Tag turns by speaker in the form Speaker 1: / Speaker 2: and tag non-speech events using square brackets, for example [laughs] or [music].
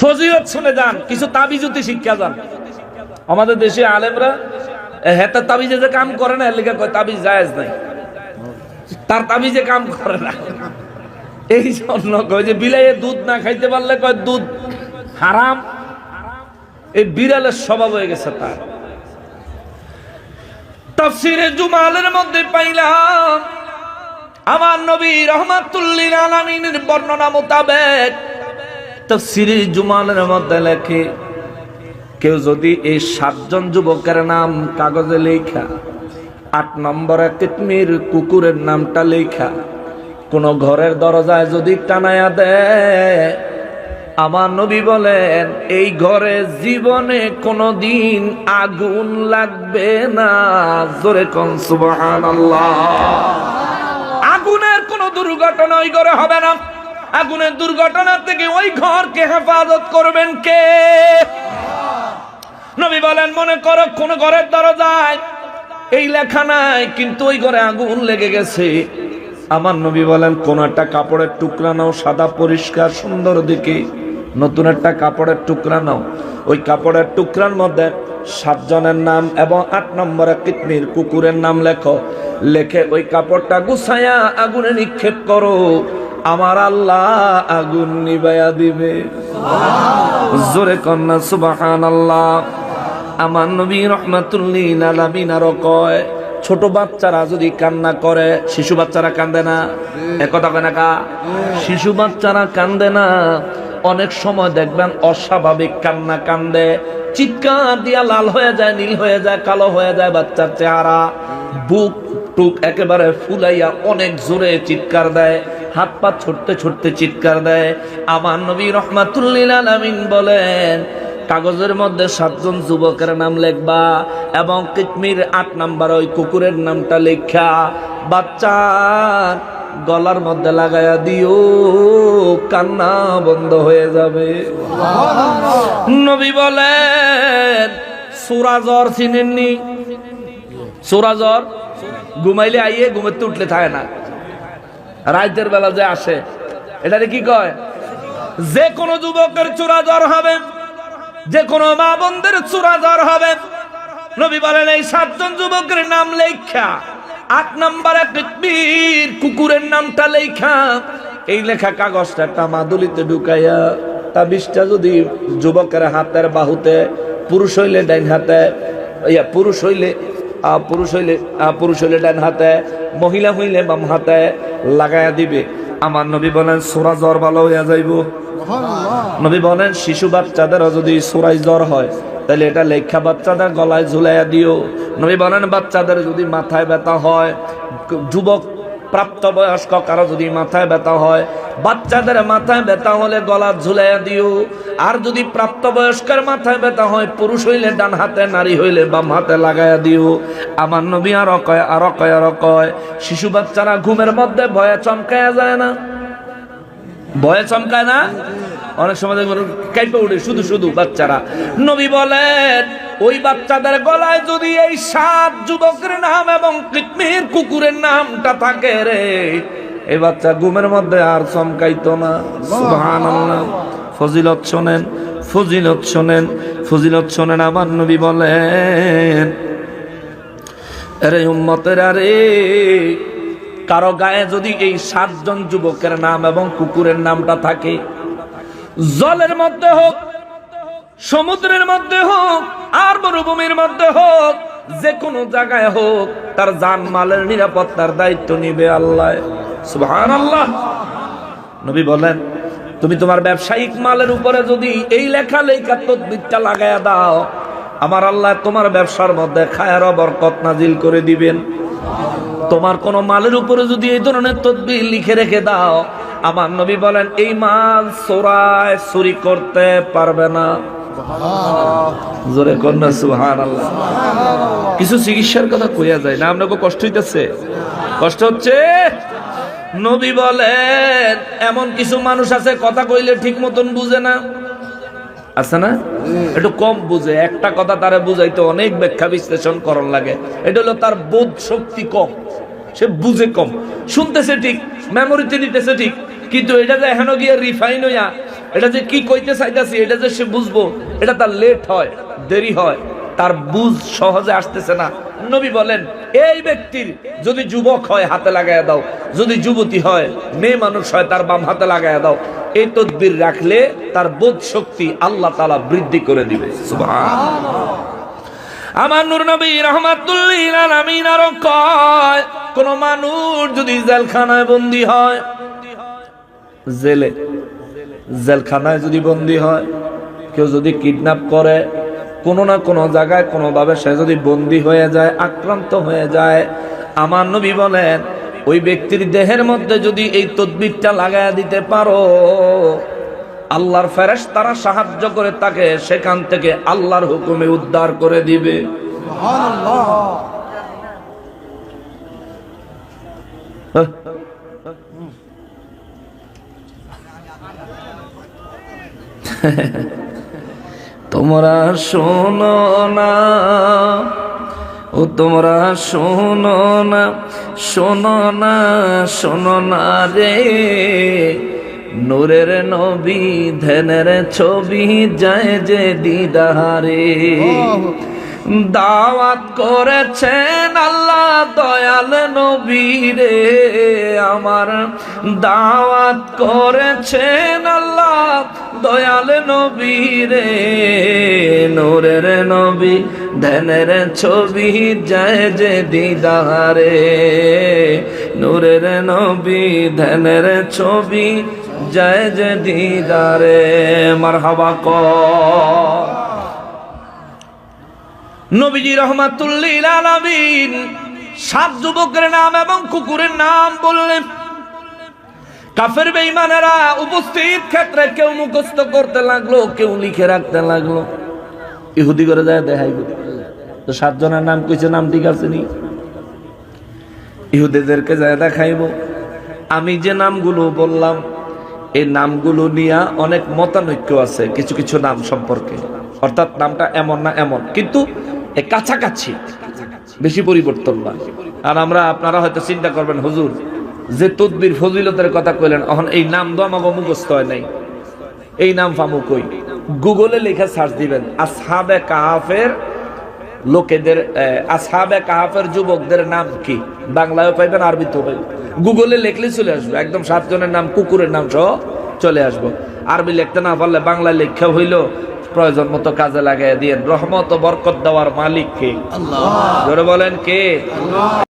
Speaker 1: ফজিলত শুনে যান, কিছু তাবিজুতি শিক্ষা যান। আমাদের দেশে আলেমরা হেতা তাবিজে যে কাম করে না লিগে কয় তাবিজ জায়েজ নাই। তার তাবিজে কাম করে না। এই জন্য কয় যে বিলাইয়ে দুধ না খাইতে পারলে কয় দুধ হারাম। এই বিড়ালের স্বভাব হয়ে গেছে তার। তাফসিরে জুমালের মধ্যে পাইলাম, আমার নবী রহমাতুল্লিল আলামিনের বর্ণনা মোতাবেক তাফসিরে জুমালের মধ্যে লেখে, কেউ যদি এই সাতজন যুবকের নাম কাগজে লেখা, আট নম্বরে কিতমির কুকুরের নামটা লেখা, কোন ঘরের দরজায় যদি টানায়া দেয়, আমার নবী বলেন, এই ঘরে জীবনে কোনো দিন আগুন লাগবে না। জোরে কন সুবহানাল্লাহ। আগুনের কোনো দুর্ঘটনা ওই ঘরে হবে না। আগুনের দুর্ঘটনা থেকে ওই ঘরকে হেফাজত করবেন কে? নবী বলেন, মনে করো কোন ঘরের দরজায় এই লেখা নাই, কিন্তু ওই ঘরে আগুন লেগে গেছে। আমার নবী বলেন, কোন একটা কাপড়ের টুকরা নাও, সাদা, পরিষ্কার, সুন্দর দিকে। নতুন একটা কাপড়ের টুকরা নাও। ওই কাপড়ের টুকরার মধ্যে সাতজনের নাম এবং আট নম্বরে কিতমির কুকুরের নাম লেখো। লেখে ওই কাপড়টা গুছায়া আগুনে নিক্ষেপ করো। আমার আল্লাহ আগুন নিবাইয়া দিবে। জোরে কন্যা সুবাহান আল্লাহ আমার নবী রহমাতুল্লিল আলামিন আরও কয়, ছোট বাচ্চারা যদি কান্না করে, শিশু বাচ্চারা কান্দে না। একথা কয় না কা? শিশু বাচ্চারা কান্দে না। অনেক সময় দেখবেন অস্বাভাবিক কান্না কান্দে। চিৎকার দিয়া লাল হয়ে যায়, নীল হয়ে যায়, কালো হয়ে যায় বাচ্চার চেহারা। বুক টুক একেবারে ফুলাইয়া অনেক জোরে চিৎকার দেয়। হাত পা ছুটতে ছুটতে চিৎকার দেয়। আমার নবী রহমাতুল্লিল আলামিন বলেন, কাগজের মধ্যে সাতজন যুবকের নাম লেখবা এবং কিতমির আট নাম্বার ওই কুকুরের নামটা লেখা। বাচ্চা গলার মধ্যে লাগায়া দিও, কান্না বন্ধ হয়ে যাবে। নবী বলেন সুরাজর চিনেননি? সুরাজর ঘুমাইলে আইয়ে ঘুমাতে উঠলে থাকে না। রাতের বেলা যে আসে, এটারে কি কয়? যে কোনো যুবকের চূড়া জ্বর হবে, যে কোনো মা বোনদের চূড়া জ্বর হবে। নবী বলেন, এই সাতজন যুবকের নাম লেখা আট নম্বরে পৃথিবীর কুকুরের নামটা লেখা এই লেখা কাগজটা একটা মাদুলিতে ঢুকাইয়া তা বিষটা যদি যুবকের হাতের বাহুতে, পুরুষ হইলে ডাইন হাতে, ইয়া, পুরুষ হইলে পুরুষ হইলে পুরুষ হইলে ডান হাতে, মহিলা হইলে বাম হাতে লাগাইয়া দিবে। আমার নবী বলেন সোরা জ্বর ভালো হইয়া যাইব। নবী বলেন শিশু বাচ্চাদের যদি সোরাই জ্বর হয় তাহলে এটা লেখা বাচ্চাদের গলায় ঝুলাইয়া দিও। নবী বলেন বাচ্চাদের যদি মাথায় ব্যথা হয় যুবক প্রাপ্তবয়স্ক কারও যদি মাথায় ব্যথা হয়, বাচ্চাদের মাথায় ব্যথা হলে গলা ঝুলাইয়া দিও। আর যদি প্রাপ্তবয়স্কের মাথায় ব্যথা হয়, পুরুষ হইলে ডান হাতে, নারী হইলে বাম হাতে লাগাইয়া দিও। আমার নবী আরও কয় আরও কয় আরও কয়, শিশু বাচ্চারা ঘুমের মধ্যে ভয়ে চমকায়া যায় না? ভয়ে চমকায় না? অনেক সময় কাইপে উঠে শুধু শুধু বাচ্চারা। নবী বলেন ওই বাচ্চাদের গলায় যদি এই সাত যুবকের নাম এবং কিতমির কুকুরের নামটা থাকে রে, এই বাচ্চা ঘুমের মধ্যে আর চমকাইতো না। সুবহানাল্লাহ। ফজিলত শোনেন ফজিলত শোনেন ফজিলত শোনেন আমার নবী বলেন উম্মতের কারও গায়ে যদি এই সাতজন যুবকের নাম এবং কুকুরের নামটা থাকে, জলের মধ্যে হোক সমুদ্রের মধ্যে হোক আর মরুভূমির মধ্যে হোক, যে কোনো জায়গায় হোক, তার জান মালের নিরাপত্তার দায়িত্ব নিবে আল্লাহ। সুবহান আল্লাহ নবী বলেন, তুমি তোমার ব্যবসায়িক মালের উপরে যদি এই লেখা লেখা তদবিরটা লাগাইয়া দাও, আমার আল্লাহ তোমার ব্যবসার মধ্যে খায়ের বরকত নাজিল করে দিবেন। তোমার কোন মালের উপরে যদি এই ধরনের তদবির লিখে রেখে দাও, আমার নবী বলেন, এই মাল চোরায় চুরি করতে পারবে না। জোরে কন্যা সুহান কিছু চিকিৎসার কথা কইয়া যায় না আপনাকে কষ্ট হইতেছে। কষ্ট হচ্ছে? নবী বলেন, এমন কিছু মানুষ আছে, কথা কইলে ঠিক মতন বুঝে না। আছে না? একটু কম বুঝে। একটা কথা তারে বুঝাইতে অনেক ব্যাখ্যা বিশ্লেষণ করন লাগে। এটা হলো তার বোধ শক্তি কম। সে বুঝে কম। শুনতেছে ঠিক মেমোরিতে নিতেছে ঠিক, কিন্তু এটা যে এখনও গিয়ে রিফাইন হইয়া এটা যে কি কইতে চাইতাছি, এটা যে সে বুঝব, এটা তার লেট হয়, দেরি হয়, তার বুঝ সহজে আসতেছে না। নবী বলেন, এই ব্যক্তির যদি যুবক হয়, হাতে লাগাইয়া দাও। যদি যুবতী হয়, মেয়ে মানুষ হয়, তার বাম হাতে লাগাইয়া দাও। এই তদবির রাখলে তার বোধ শক্তি আল্লাহ তালা বৃদ্ধি করে দিবে। আমার নূর নবী রহমাতুল্লিল আলামিন আরও কয়, কোন মানুষ যদি জেলখানায় বন্দী হয়, জেলে জেলখানায় যদি বন্দী হয় কেউ যদি কিডন্যাপ করে কোনো না কোনো জায়গায় কোনোভাবে সে যদি বন্দী হয়ে যায় আক্রান্ত হয়ে যায় আমার নবী বলেন ওই ব্যক্তির দেহের মধ্যে যদি এই তদবিরটা লাগায় দিতে পারো আল্লাহর ফেরেশ তারা সাহায্য করে তাকে সেখান থেকে আল্লাহর হুকুমে উদ্ধার করে দিবে হ্যাঁ? [laughs] তোমরা শোনো না ও তোমরা শোনো না শোনো না শোনো না রে। নূরের নবী ধ্যানের ছবি যায় যে দিদারে। দাওয়াত করেছেন আল্লাহ দয়াল নবীরে আমার দাওয়াত করেছেন আল্লাহ দয়াল নবীরে নূরের নবী, ধ্যানের ছবি যায় যে দিদারে। নূরের নবী, ধ্যানের ছবি যায় যে দিদারে। মারহাবা কর নবীজি রহমাতুল্লিল আলামিন সাত যুবকের নাম এবং কুকুরের নাম বললেন কাফের বেঈমানেরা উপস্থিত ক্ষেত্রে কেউ মুখস্থ করতে লাগল, কেউ লিখে রাখতে লাগল। ইহুদি করে যায়, দেখাইব। তো সাতজনের নাম কইছে, নাম ঠিক আছে নি? ইহুদিদেরকে যায় দেখাইব। আমি যে নামগুলো বললাম, এই নামগুলো নিয়ে অনেক মতানৈক্য আছে, কিছু কিছু নাম সম্পর্কে। অর্থাৎ নামটা এমন না এমন, কিন্তু কাছাকাছি, বেশি পরিবর্তন না আর আমরা, আপনারা হয়তো চিন্তা করবেন, হুজুর যে তদ্বির ফজিলতের কথা কইলেন এখন এই নাম তো আমাকে মুখস্থ হয় নাই। এই নাম ফামু কই? গুগলে লেখা সার্চ দিবেন আসহাবে কাহাফের লোকেদের আসহাবে কাহাফের যুবকদের নাম কি? বাংলায় পাইবেন আরবিতেও পাইবেন। গুগলে লিখলে চলে আসবে একদম সাতজনের নাম কুকুরের নাম সহ চলে আসব। আরবি লিখতে না পারলে বাংলা লেখা হইল প্রয়োজন মতো কাজে লাগাই দিয়ে রহমত ও বরকত দেওয়ার মালিক কে? আল্লাহ। বলেন কে?